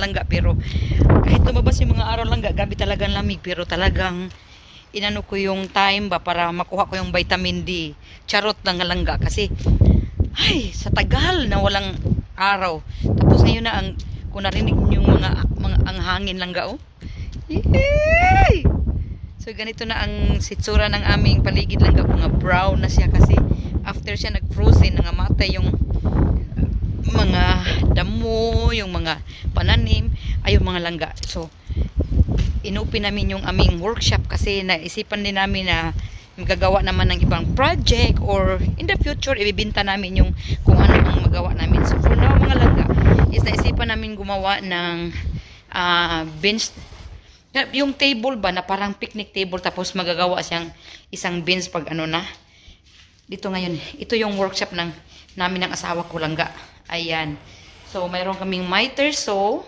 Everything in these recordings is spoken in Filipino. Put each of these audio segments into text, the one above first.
langga pero kahit lumabas yung mga araw langga, gabi talagang lamig pero talagang inano ko yung time ba para makuha ko yung vitamin D. Charot nga langga kasi ay, sa tagal na walang araw. Tapos ngayon na ang kung narinig niyo yung mga mga ang hangin langga oh. Yay! So ganito na ang sitsura ng aming paligid langga mga brown na siya kasi after siya nag-frozen nangamatay yung damo, yung mga pananim, ay yung mga langga. So, inupi namin yung aming workshop kasi naisipan din namin na magagawa naman ng ibang project or in the future, ibibinta namin yung kung ano ang magawa namin. So, for now, mga langga, is naisipan namin gumawa ng ah, bench yung table ba na parang picnic table tapos magagawa siyang isang bench pag ano na dito ngayon, ito yung workshop ng namin ng asawa ko langga. Ayan. So, mayroon kaming miter so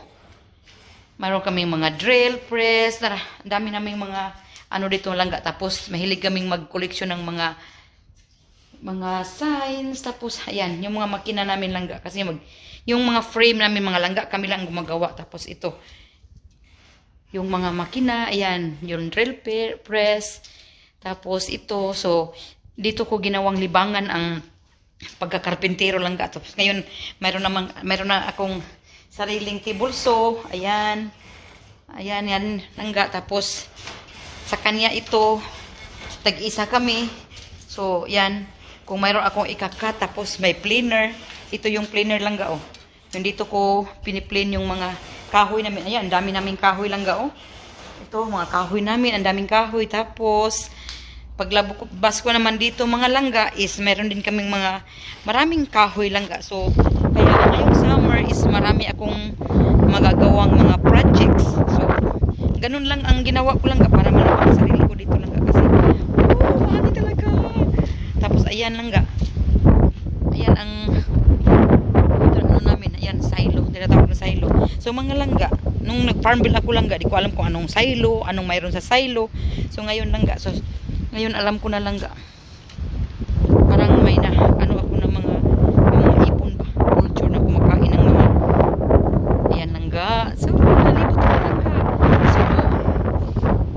mayroon kaming mga drill press, tara, dami naming mga ano dito langga. Tapos, mahilig kaming mag-collection ng mga mga signs. Tapos, ayan, yung mga makina namin langga. Kasi mag, yung mga frame namin mga langga, kami lang gumagawa. Tapos, ito, yung mga makina, ayan, yung drill press. Tapos, ito, so, dito ko ginawang libangan ang pagkakarpintero lang ka. Tapos ngayon, mayroon namang mayroon na akong sariling table so, ayan. Ayan yan langga tapos sa kanya ito tag-isa kami. So, yan. Kung mayroon akong ikakat tapos may planer, ito yung planer langga oh. Yung dito ko piniplane yung mga kahoy namin. Ayan, dami naming kahoy langga oh. Ito, mga kahoy namin, ang daming kahoy. Tapos, paglabas ko naman dito mga langga is meron din kaming mga maraming kahoy langga. So, kaya ngayong summer is marami akong magagawang mga projects. So, ganun lang ang ginawa ko langga para malaman sarili ko dito langga kasi oh, marami talaga. Tapos, ayan langga. Ayan ang ano namin, ayan, silo. Tinatawag na silo. So, mga langga, nung nag-farm bill ako langga, di ko alam kung anong silo, anong mayroon sa silo. So, ngayon langga, so, ngayon alam ko na langga. Parang may na, ano ako ng mga, mga ibon ba, culture na kumakain ng mga, ayan langga. So, nalibot ako langga. So,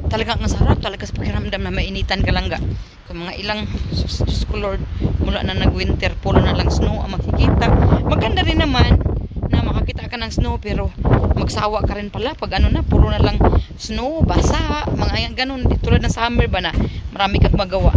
talagang ang sarap talaga sa pakiramdam na mainitan ka langga. So, mga ilang, sus ko Lord, mula na nag-winter, puro na lang snow ang makikita. Maganda rin naman ka ng snow pero magsawa ka rin pala pag ano na, puro na lang snow, basa, mga ganun. Tulad ng summer ba na marami kang magawa.